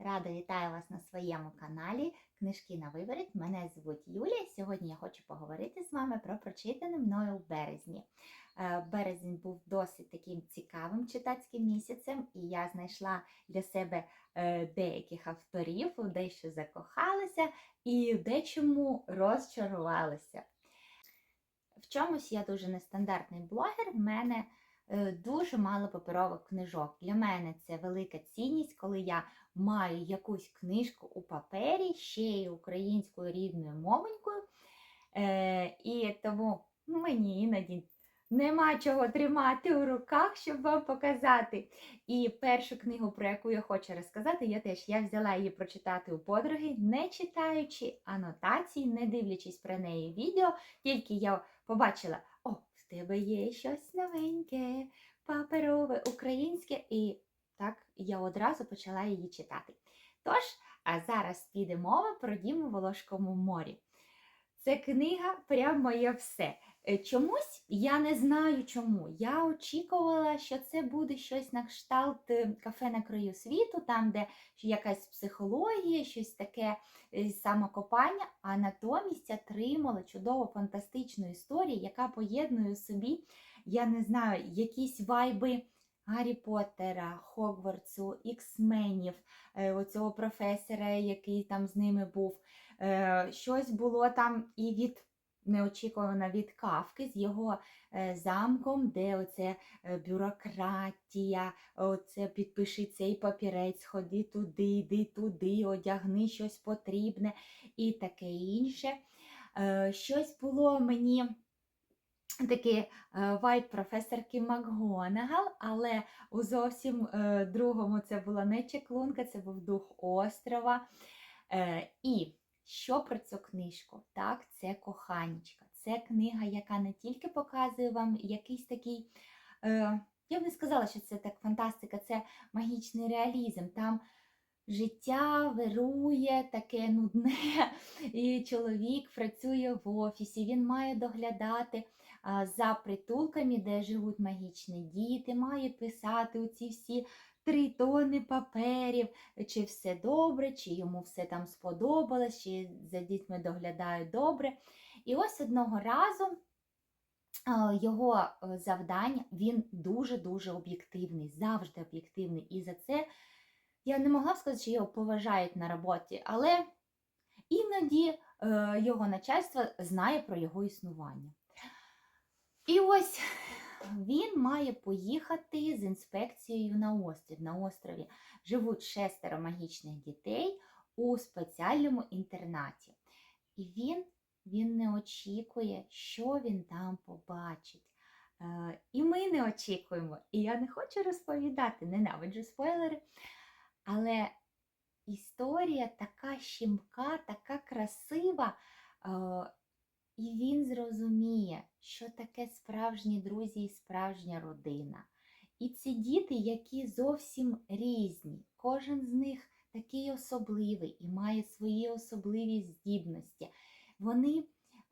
Рада вітаю вас на своєму каналі Книжки на виворіт. Мене звуть Юлія. Сьогодні я хочу поговорити з вами про прочитане мною у березні. Е, Березень був досить таким цікавим читацьким місяцем, і я знайшла для себе е, деяких авторів, дещо закохалася і дечому розчарувалася. В чомусь я дуже нестандартний блогер. В мене е, дуже мало паперових книжок. Для мене це велика цінність, коли я маю якусь книжку у папері, ще й українською рідною мовонькою. Е, і тому мені іноді нема чого тримати у руках, щоб вам показати. І першу книгу, про яку я хочу розказати, я теж я взяла її прочитати у подруги, не читаючи анотацій, не дивлячись про неї відео, тільки я побачила, о, в тебе є щось новеньке, паперове, українське, і так я одразу почала її читати. Тож, а зараз піде мова про Діму в Волошкому морі. Це книга прям моє все. Е, Чомусь я не знаю чому. Я очікувала, що це буде щось на кшталт е, кафе на краю світу, там, де якась психологія, щось таке е, самокопання, а натомість отримала чудову фантастичну історію, яка поєднує собі, я не знаю, якісь вайби. Гаррі Поттера, Хогвартсу, Іксменів, е, оцього професора, який там з ними був. Е, Щось було там і від неочікувано від Кавки з його е, замком, де оце бюрократія, оце підпиши цей папірець, ходи туди, йди туди, одягни щось потрібне і таке інше. Щось було мені такий е, вайб професорки МакГонагал, але у зовсім е, другому це була не чеклунка, це був дух острова. Е, І що про цю книжку? Так, це коханечка. Це книга, яка не тільки показує вам якийсь такий. Я б не сказала, що це так фантастика, це магічний реалізм. Там життя вирує таке нудне, і чоловік працює в офісі, він має доглядати за притулками, де живуть магічні діти, має писати оці всі три тони паперів, чи все добре, чи йому все там сподобалось, чи за дітьми доглядають добре. І ось одного разу його е, завдання, він дуже-дуже об'єктивний, завжди об'єктивний. І за це я не могла сказати, що його поважають на роботі, але іноді е, його начальство знає про його існування. І ось він має поїхати з інспекцією на острів. На острові живуть шестеро магічних дітей у спеціальному інтернаті. І він, він не очікує, що він там побачить. Е, і ми не очікуємо. І я не хочу розповідати, ненавиджу спойлери. Але історія така щімка, така красива, е, і він зрозуміє, що таке справжні друзі і справжня родина. І ці діти, які зовсім різні, кожен з них такий особливий і має свої особливі здібності. Вони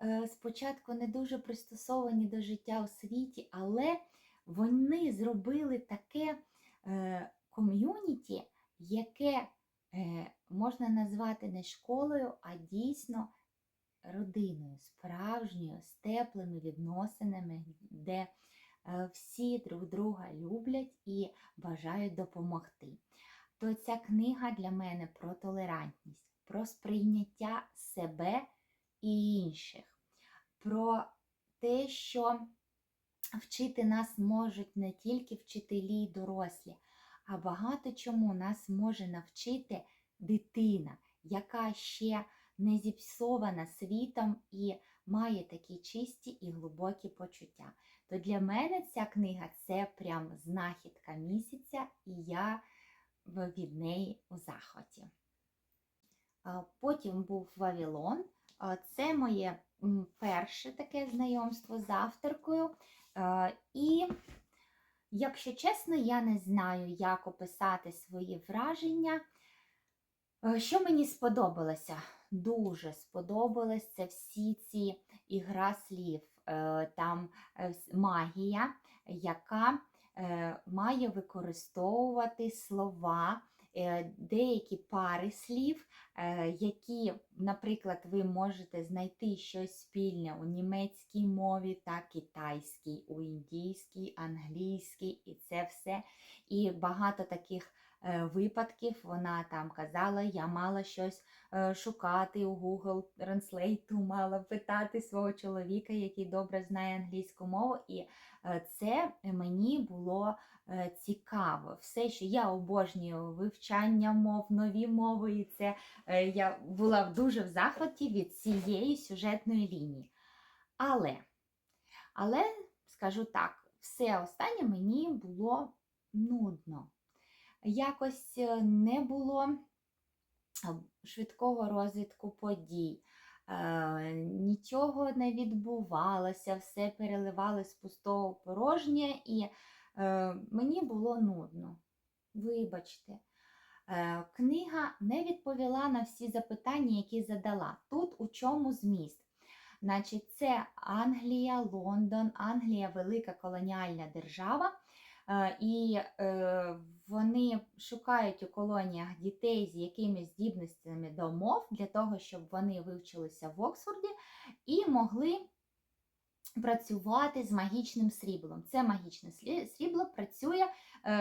е, спочатку не дуже пристосовані до життя у світі, але вони зробили таке е, ком'юніті, яке е, можна назвати не школою, а дійсно родиною, справжньою, з теплими відносинами, де е, всі друг друга люблять і бажають допомогти. То ця книга для мене про толерантність, про сприйняття себе і інших, про те, що вчити нас можуть не тільки вчителі й дорослі, а багато чому нас може навчити дитина, яка ще не зіпсована світом і має такі чисті і глибокі почуття. То для мене ця книга це прям знахідка місяця, і я від неї у захваті. Потім був Вавилон. Це моє перше таке знайомство з авторкою. І Якщо чесно, я не знаю, як описати свої враження. Що мені сподобалося? Дуже сподобалися всі ці ігра слів, Е, там е, магія, яка е, має використовувати слова, деякі пари слів, які, наприклад, ви можете знайти щось спільне у німецькій мові та китайській, у індійській, англійській, і це все. І багато таких е, випадків вона там казала, я мала щось е, шукати у Google Translate, мала питати свого чоловіка, який добре знає англійську мову. І е, це мені було е, цікаво. Все, що я обожнюю вивчання мов, нові мови, і це е, я була дуже в захваті від цієї сюжетної лінії. Але, але скажу так, все останнє мені було нудно. Якось е, не було е, швидкого розвитку подій. Е, Нічого не відбувалося, все переливалось з пустого порожнє, і е, мені було нудно. Вибачте. Е, Книга не відповіла на всі запитання, які задала. Тут у чому зміст? Значить, це Англія, Лондон, Англія велика колоніальна держава. Е, І е, вони шукають у колоніях дітей з якимись здібностями до мов для того, щоб вони вивчилися в Оксфорді і могли працювати з магічним сріблом. Це магічне срібло працює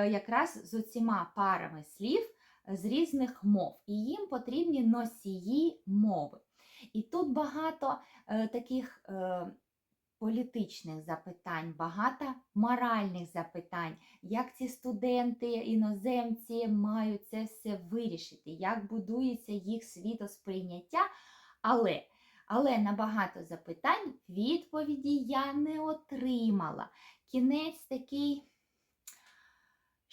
якраз з оціма парами слів з різних мов, і їм потрібні носії мови. І тут багато е, таких е, політичних запитань, багато моральних запитань, як ці студенти, іноземці мають це все вирішити, як будується їх світосприйняття. Але, але на багато запитань відповіді я не отримала. Кінець такий,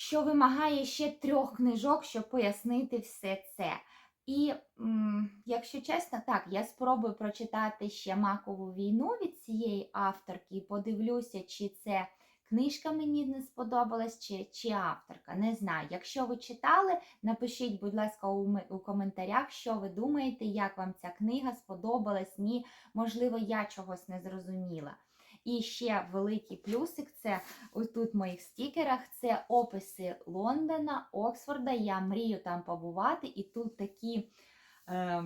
що вимагає ще трьох книжок, щоб пояснити все це. І, якщо чесно, так, я спробую прочитати ще Макову війну від цієї авторки і подивлюся, чи це книжка мені не сподобалась, чи, чи авторка. Не знаю. Якщо ви читали, напишіть, будь ласка, у, у коментарях, що ви думаєте, як вам ця книга сподобалась, ні, можливо, я чогось не зрозуміла. І ще великий плюсик це ось тут в моїх стікерах це описи Лондона, Оксфорда. Я мрію там побувати, і тут такі, е,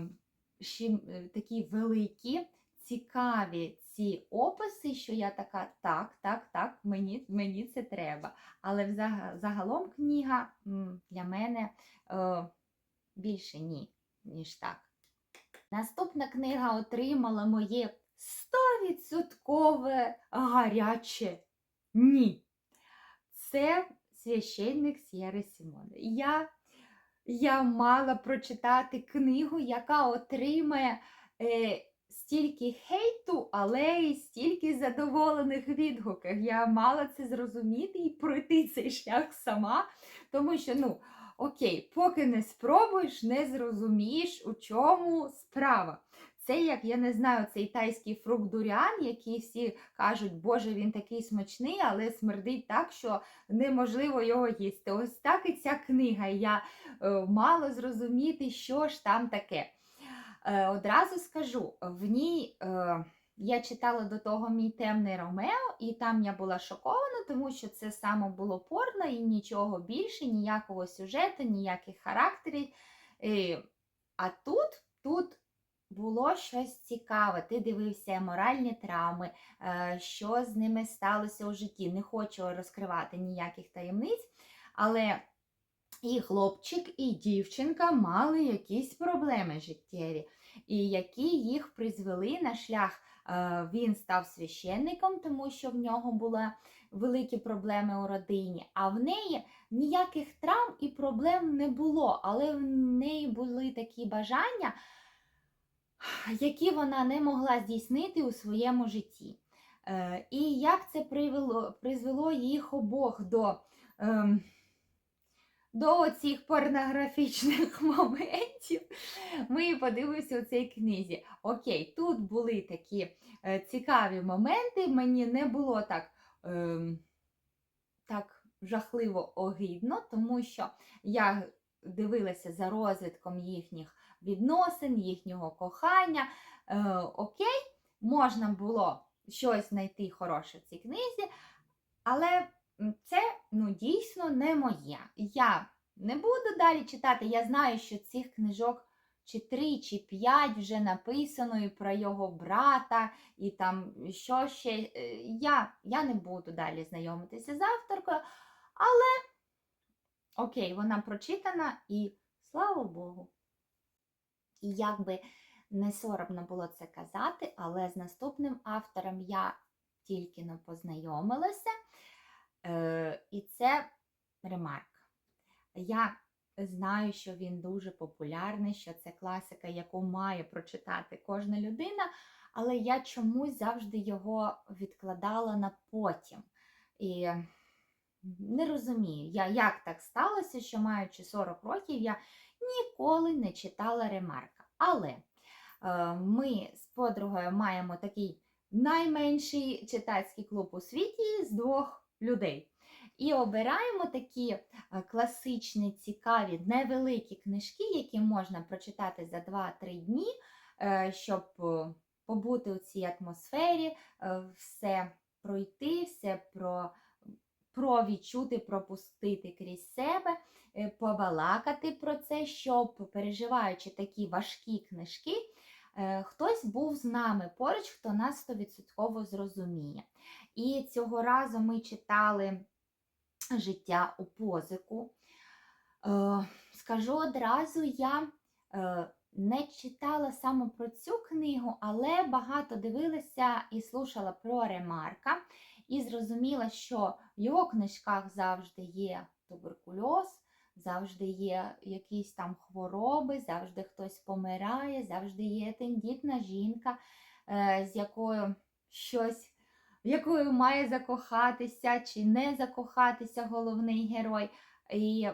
ще, такі великі, цікаві ці описи, що я така, так, так, так, мені, мені це треба. Але загалом книга для мене е, більше ні, ніж так. Наступна книга отримала моє 100% гаряче ні. Це священник Сєри Сімони. Я, я мала прочитати книгу, яка отримає е, стільки хейту, але й стільки задоволених відгуків. Я мала це зрозуміти і пройти цей шлях сама, тому що, ну, окей, поки не спробуєш, не зрозумієш, у чому справа. Це як я не знаю, цей тайський фрукт дуріан, який всі кажуть, Боже, він такий смачний, але смердить так, що неможливо його їсти. Ось так і ця книга. Я е, мало зрозуміти, що ж там таке. Е, одразу скажу, в ній е, я читала до того мій темний Ромео, і там я була шокована, тому що це саме було порно і нічого більше, ніякого сюжету, ніяких характерів. Е, а тут, тут було щось цікаве. Ти дивився моральні травми, е, що з ними сталося у житті. Не хочу розкривати ніяких таємниць, але і хлопчик, і дівчинка мали якісь проблеми життєві, і які їх призвели на шлях. Е, Він став священником, тому що в нього були великі проблеми у родині, а в неї ніяких травм і проблем не було, але в неї були такі бажання, які вона не могла здійснити у своєму житті. Е, І як це привело, призвело їх обох до, ем, до цих порнографічних моментів, ми подивимося у цій книзі. Окей, тут були такі е, цікаві моменти, мені не було так, ем, так жахливо огидно, тому що я дивилася за розвитком їхніх відносин, їхнього кохання. Е, окей, можна було щось знайти хороше в цій книзі, але це ну, дійсно не моє. Я не буду далі читати. Я знаю, що цих книжок чи три, чи п'ять вже написано і про його брата, і там що ще. Е, Я, я не буду далі знайомитися з авторкою, але окей, вона прочитана і слава Богу. І як би не соромно було це казати, але з наступним автором я тільки не познайомилася. Е, і це ремарк. Я знаю, що він дуже популярний, що це класика, яку має прочитати кожна людина, але я чомусь завжди його відкладала на потім. І не розумію, я, як так сталося, що маючи 40 років, я ніколи не читала ремарка. Але е, ми з подругою маємо такий найменший читацький клуб у світі з двох людей. І обираємо такі е, класичні, цікаві, невеликі книжки, які можна прочитати за 2-3 дні, е, щоб побути у цій атмосфері, все пройти, все про, відчути, пропустити крізь себе, побалакати про це, щоб, переживаючи такі важкі книжки, е, хтось був з нами поруч, хто нас 100% зрозуміє. І цього разу ми читали життя у позику. Е, Скажу одразу, я е, не читала саме про цю книгу, але багато дивилася і слушала про Ремарка, і зрозуміла, що в його книжках завжди є туберкульоз, завжди є якісь там хвороби, завжди хтось помирає, завжди є тендітна жінка, е, з якою щось якою має закохатися чи не закохатися головний герой. І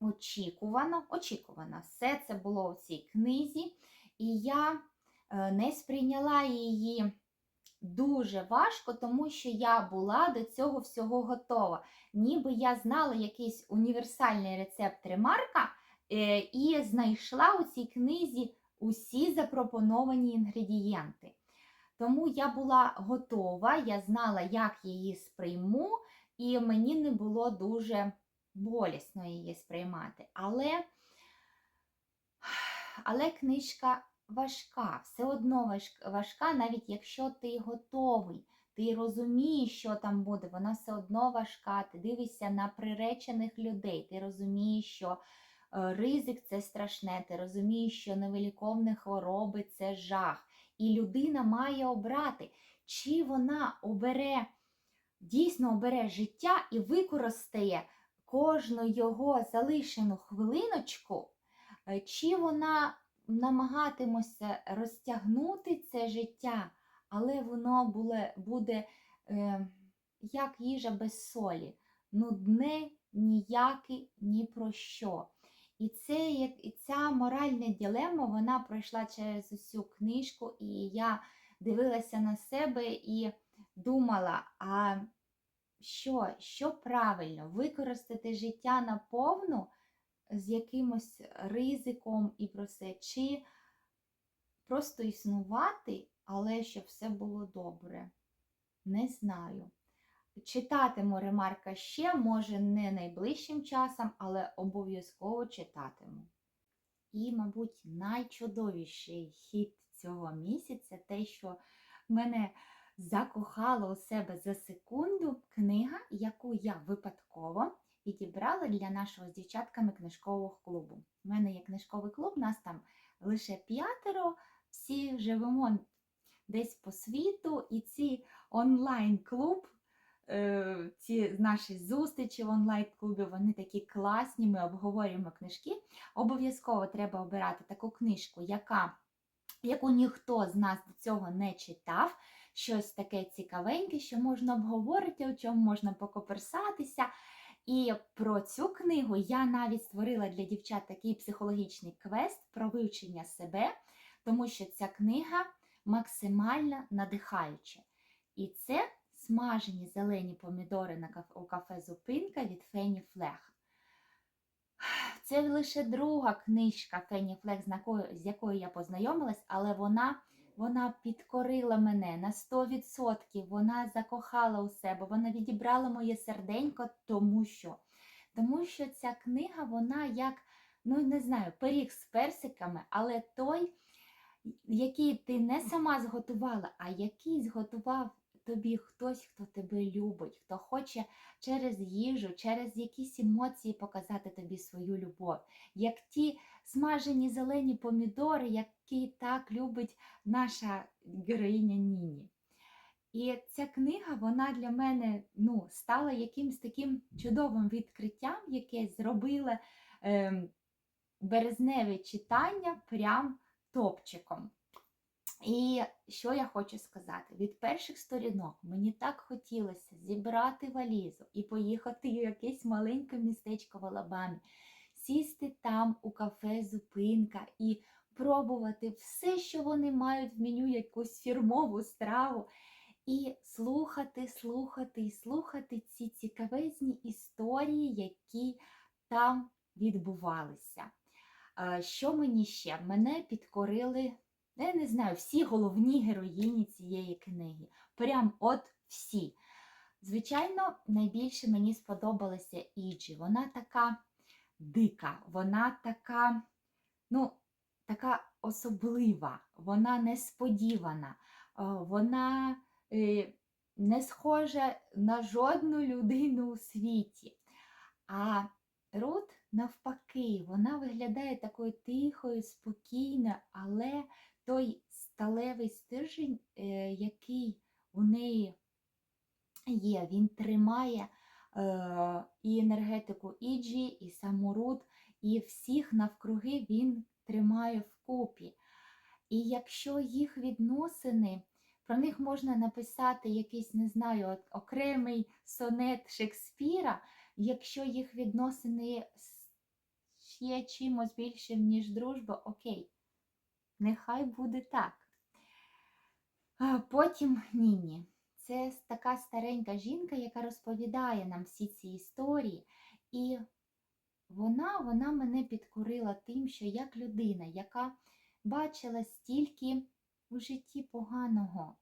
очікувано, очікувано, все це було у цій книзі, і я е, не сприйняла її дуже важко, тому що я була до цього всього готова. Ніби я знала якийсь універсальний рецепт ремарка е, і знайшла у цій книзі усі запропоновані інгредієнти. Тому я була готова, я знала, як її сприйму, і мені не було дуже болісно її сприймати. Але, але книжка важка, все одно важка, навіть якщо ти готовий, ти розумієш, що там буде, вона все одно важка, ти дивишся на приречених людей, ти розумієш, що е, ризик це страшне, ти розумієш, що невиліковні хвороби це жах. І людина має обрати, чи вона обере, дійсно обере життя і використає кожну його залишену хвилиночку, е, чи вона намагатиметься розтягнути це життя, але воно буде, буде е, як їжа без солі, нудне ніяке ні про що. І це, і ця моральна ділема вона пройшла через усю книжку, і я дивилася на себе і думала, а що, що правильно, використати життя наповну з якимось ризиком і про це, чи просто існувати, але щоб все було добре? Не знаю. Читатиму ремарка ще, може, не найближчим часом, але обов'язково читатиму. І, мабуть, найчудовіший хід цього місяця те, що мене закохала у себе за секунду книга, яку я випадково підібрала для нашого з дівчатками книжкового клубу. У мене є книжковий клуб, нас там лише п'ятеро, всі живемо десь по світу, і ці онлайн-клуб. Е, ці наші зустрічі в онлайн-клубі, вони такі класні, ми обговорюємо книжки. Обов'язково треба обирати таку книжку, яка, яку ніхто з нас до цього не читав. Щось таке цікавеньке, що можна обговорити, у чому можна покоперсатися. І про цю книгу я навіть створила для дівчат такий психологічний квест про вивчення себе, тому що ця книга максимально надихаюча. І це смажені зелені помідори на кафе, у кафе Зупинка від Фені Флех. Це лише друга книжка Фені Флех, з якою я познайомилась, але вона вона підкорила мене на 100%, вона закохала у себе, вона відібрала моє серденько, тому що Тому що ця книга, вона як, ну не знаю, пиріг з персиками, але той, який ти не сама зготувала, а який зготував тобі хтось, хто тебе любить, хто хоче через їжу, через якісь емоції показати тобі свою любов, як ті смажені зелені помідори, які так любить наша героїня Ніні. І ця книга, вона для мене ну, стала якимось таким чудовим відкриттям, яке зробило е, березневе читання прям топчиком. І що я хочу сказати? Від перших сторінок мені так хотілося зібрати валізу і поїхати в якесь маленьке містечко в Алабамі, сісти там у кафе Зупинка і пробувати все, що вони мають в меню, якусь фірмову страву. І слухати, слухати і слухати ці цікавезні історії, які там відбувалися. Е, Що мені ще? Мене підкорили, я не знаю, всі головні героїні цієї книги. Прям от всі. Звичайно, найбільше мені сподобалася Іджі. Вона така дика, вона така, ну, така особлива, вона несподівана, е, вона е, не схожа на жодну людину у світі. А Рут, навпаки, вона виглядає такою тихою, спокійною, але той сталевий стержень, е, який у неї є, він тримає е, і енергетику Іджі, і саму Рут, і всіх навкруги він тримає вкупі. І якщо їх відносини, про них можна написати якийсь, не знаю, окремий сонет Шекспіра, якщо їх відносини є чимось більшим, ніж дружба, окей, нехай буде так. Потім Ніні. Це така старенька жінка, яка розповідає нам всі ці історії. І вона, вона мене підкорила тим, що як людина, яка бачила стільки у житті поганого,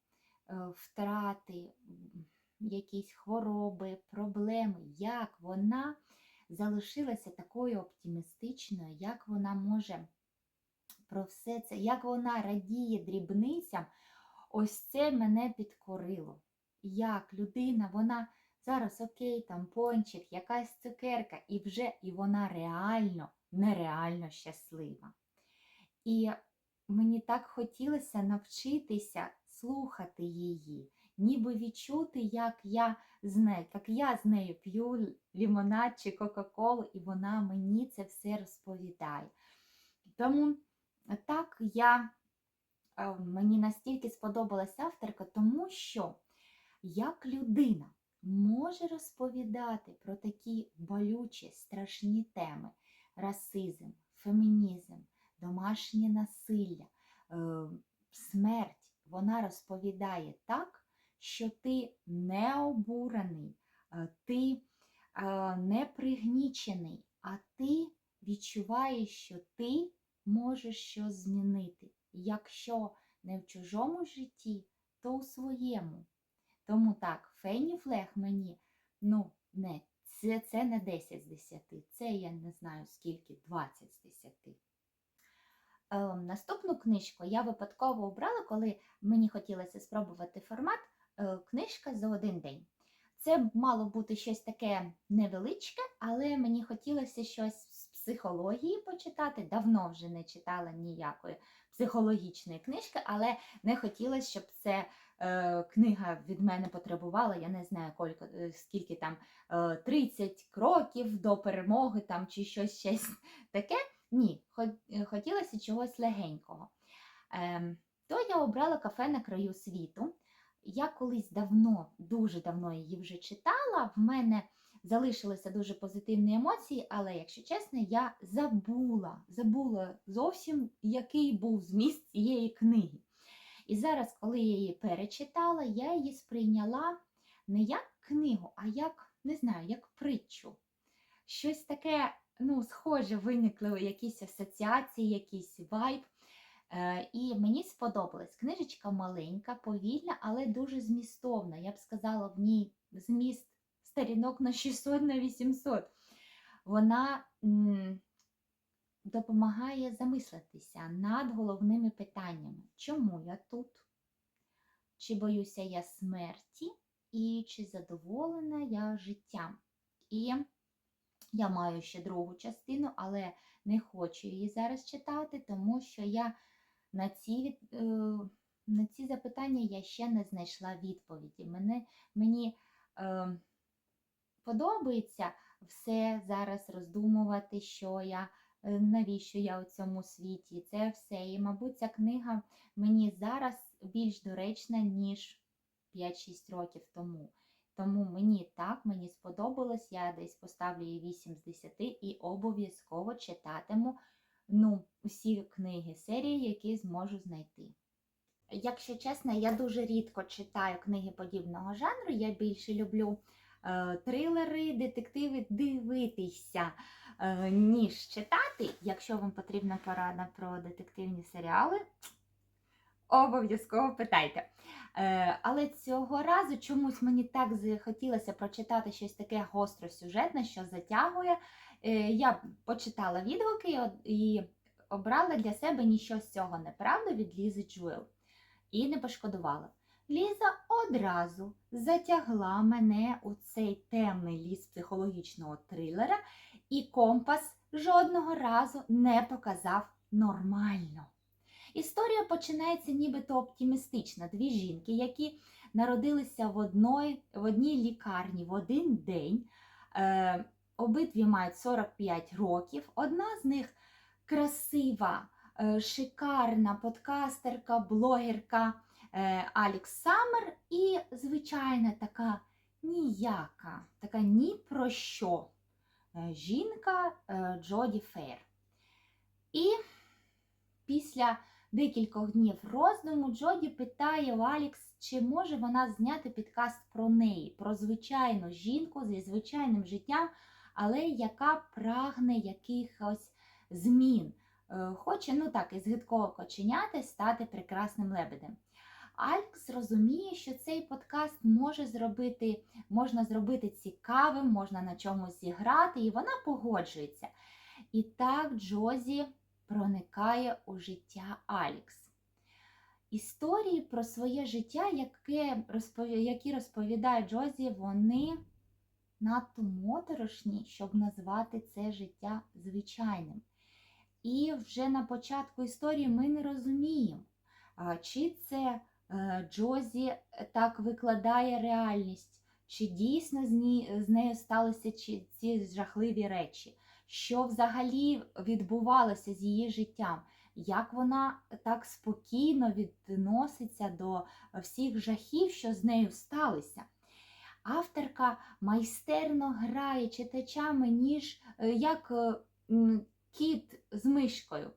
е, втрати, якісь хвороби, проблеми, як вона залишилася такою оптимістичною, як вона може про все це, як вона радіє дрібницям, ось це мене підкорило. Як людина, вона зараз окей, там пончик, якась цукерка, і вже і вона реально, нереально щаслива. І мені так хотілося навчитися слухати її, ніби відчути, як я з нею, як я з нею п'ю лімонад чи Кока-Колу, і вона мені це все розповідає. Тому так я, мені настільки сподобалася авторка, тому що як людина може розповідати про такі болючі, страшні теми: расизм, фемінізм, домашнє насилля, е, смерть, вона розповідає так, що ти не обурений, е, ти е, не пригнічений, а ти відчуваєш, що ти можеш щось змінити. Якщо не в чужому житті, то у своєму. Тому так, Фенні мені, ну, не, це, це не 10 з 10, це я не знаю скільки, 20 з 10. Е, наступну книжку я випадково обрала, коли мені хотілося спробувати формат е, книжка за один день. Це мало бути щось таке невеличке, але мені хотілося щось психології почитати. Давно вже не читала ніякої психологічної книжки, але не хотілося, щоб це е, книга від мене потребувала. Я не знаю, кілько, е, скільки там е, 30 кроків до перемоги там, чи щось щось таке. Ні, е, хотілося чогось легенького. Ем, то я обрала кафе на краю світу. Я колись давно, дуже давно її вже читала. В мене залишилися дуже позитивні емоції, але, якщо чесно, я забула, забула зовсім, який був зміст цієї книги. І зараз, коли я її перечитала, я її сприйняла не як книгу, а як, не знаю, як притчу. Щось таке, ну, схоже, виникли якісь асоціації, якийсь вайб. Е, І мені сподобалась. Книжечка маленька, повільна, але дуже змістовна. Я б сказала, в ній зміст сторінок на 600 на 800. вона допомагає замислитися над головними питаннями. Чому я тут? Чи боюся я смерті, і чи задоволена я життям? І я маю ще другу частину, але не хочу її зараз читати, тому що я на ці, е, на ці запитання я ще не знайшла відповіді. Мене, мені е, подобається все зараз роздумувати, що я, е, навіщо я у цьому світі. Це все. І, мабуть, ця книга мені зараз більш доречна, ніж 5-6 років тому. Тому мені так, мені сподобалось, я десь поставлю їй 8 з 10 і обов'язково читатиму ну, усі книги серії, які зможу знайти. Якщо чесно, я дуже рідко читаю книги подібного жанру. Я більше люблю трилери, детективи дивитися, е, ніж читати. Якщо вам потрібна порада про детективні серіали, обов'язково питайте. Е, але цього разу чомусь мені так захотілося прочитати щось таке гостросюжетне, що затягує. Е, я почитала відгуки і обрала для себе ніщо з цього неправда від Лізи Джуел. І не пошкодувала. Ліза одразу затягла мене у цей темний ліс психологічного трилера, і компас жодного разу не показав нормально. Історія починається нібито оптимістично. Дві жінки, які народилися в, одной, в одній лікарні в один день. Е, обидві мають 45 років. Одна з них красива, е, шикарна подкастерка, блогерка Алікс Саммер і звичайна така ніяка, така ні про що е, жінка е, Джоді Фейр. І після декількох днів роздуму Джоді питає у Алікс, чи може вона зняти підкаст про неї, про звичайну жінку зі звичайним життям, але яка прагне якихось змін. Е, Хоче, ну так, із гидкого коченяти стати прекрасним лебедем. Алекс розуміє, що цей подкаст може зробити, можна зробити цікавим, можна на чомусь зіграти, і вона погоджується. І так Джозі проникає у життя Алікс. Історії про своє життя, яке які розповідає Джозі, вони надто моторошні, щоб назвати це життя звичайним. І вже на початку історії ми не розуміємо, чи це Джозі так викладає реальність, чи дійсно з, ній, з нею сталися ці жахливі речі, що взагалі відбувалося з її життям, як вона так спокійно відноситься до всіх жахів, що з нею сталися. Авторка майстерно грає читачами, ніж е, як е, кіт з мишкою.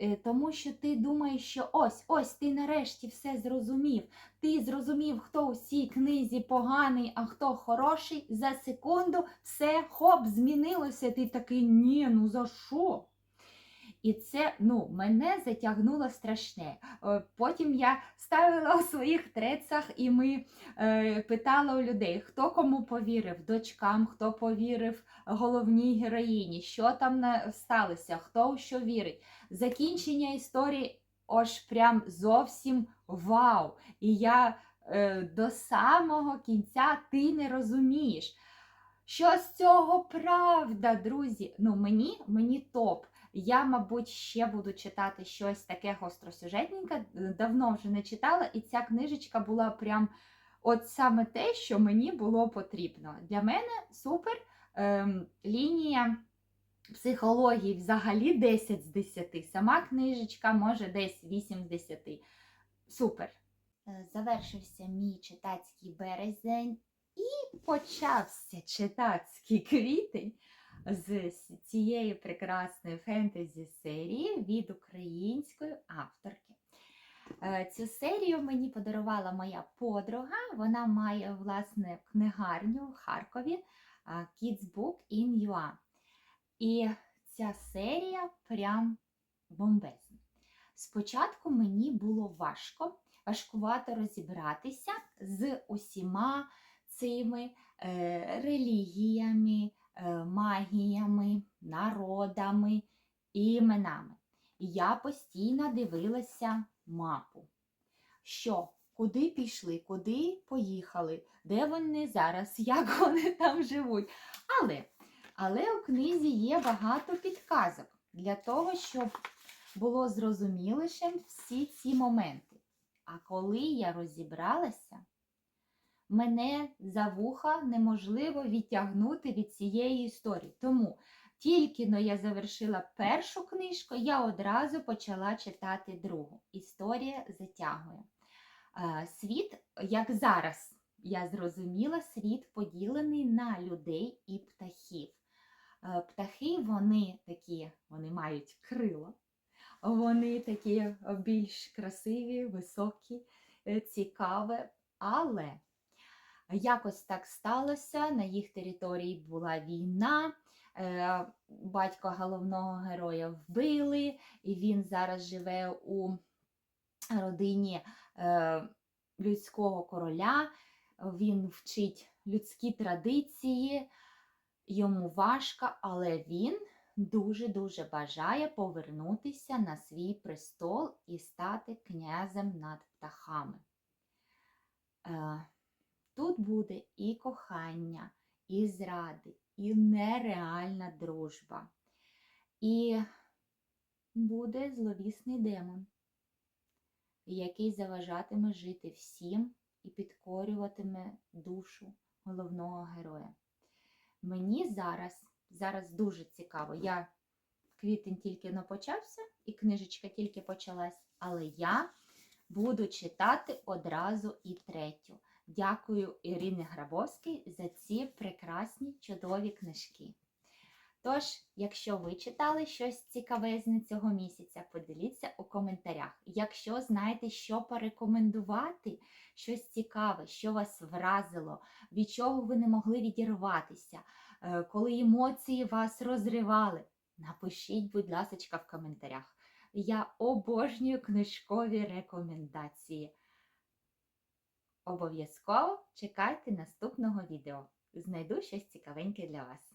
Е, Тому що ти думаєш, що ось, ось ти нарешті все зрозумів. Ти зрозумів, хто у цій книзі поганий, а хто хороший. За секунду все хоп, змінилося. Ти такий, ні, ну за що? І це ну, мене затягнуло страшне. Е, Потім я ставила у своїх трецах, і ми е, питали у людей, хто кому повірив, дочкам, хто повірив головній героїні, що там сталося, хто у що вірить. Закінчення історії аж прям зовсім вау. І я е, до самого кінця ти не розумієш. Що з цього правда, друзі? Ну, мені, мені топ. Я, мабуть, ще буду читати щось таке гостросюжетненьке. Давно вже не читала, і ця книжечка була прям от саме те, що мені було потрібно. Для мене супер ем, лінія психології взагалі 10 з 10. Сама книжечка може десь 8 з 10. Супер. Е, Завершився мій читацький березень і почався читацький квітень з цієї прекрасної фентезі серії від української авторки. Е, Цю серію мені подарувала моя подруга. Вона має власне книгарню в Харкові Kids Book in UA. І ця серія прям бомбезна. Спочатку мені було важко, важкувато розібратися з усіма цими е, релігіями, е, магіями, народами і іменами. Я постійно дивилася мапу. Що, куди пішли, куди поїхали, де вони зараз, як вони там живуть. Але, але у книзі є багато підказок для того, щоб було зрозумілішим всі ці моменти. А коли я розібралася, мене за вуха неможливо відтягнути від цієї історії. Тому тільки но я завершила першу книжку, я одразу почала читати другу. Історія затягує. Е, Світ, як зараз я зрозуміла, світ поділений на людей і птахів. Е, Птахи, вони такі, вони мають крила, вони такі більш красиві, високі, е, цікаві, але якось так сталося. На їх території була війна. е, Батька головного героя вбили, і він зараз живе у родині е, людського короля. Він вчить людські традиції, йому важко, але він дуже-дуже бажає повернутися на свій престол і стати князем над птахами. Тут буде і кохання, і зради, і нереальна дружба. І буде зловісний демон, який заважатиме жити всім і підкорюватиме душу головного героя. Мені зараз, зараз дуже цікаво. Я квітень тільки не почався, і книжечка тільки почалась, але я буду читати одразу і третю. Дякую Ірині Грабовській за ці прекрасні чудові книжки. Тож, якщо ви читали щось цікавезне цього місяця, поділіться у коментарях. Якщо знаєте, що порекомендувати, щось цікаве, що вас вразило, від чого ви не могли відірватися, е, коли емоції вас розривали, напишіть, будь ласка, в коментарях. Я обожнюю книжкові рекомендації. Обов'язково чекайте наступного відео. Знайду щось цікавеньке для вас.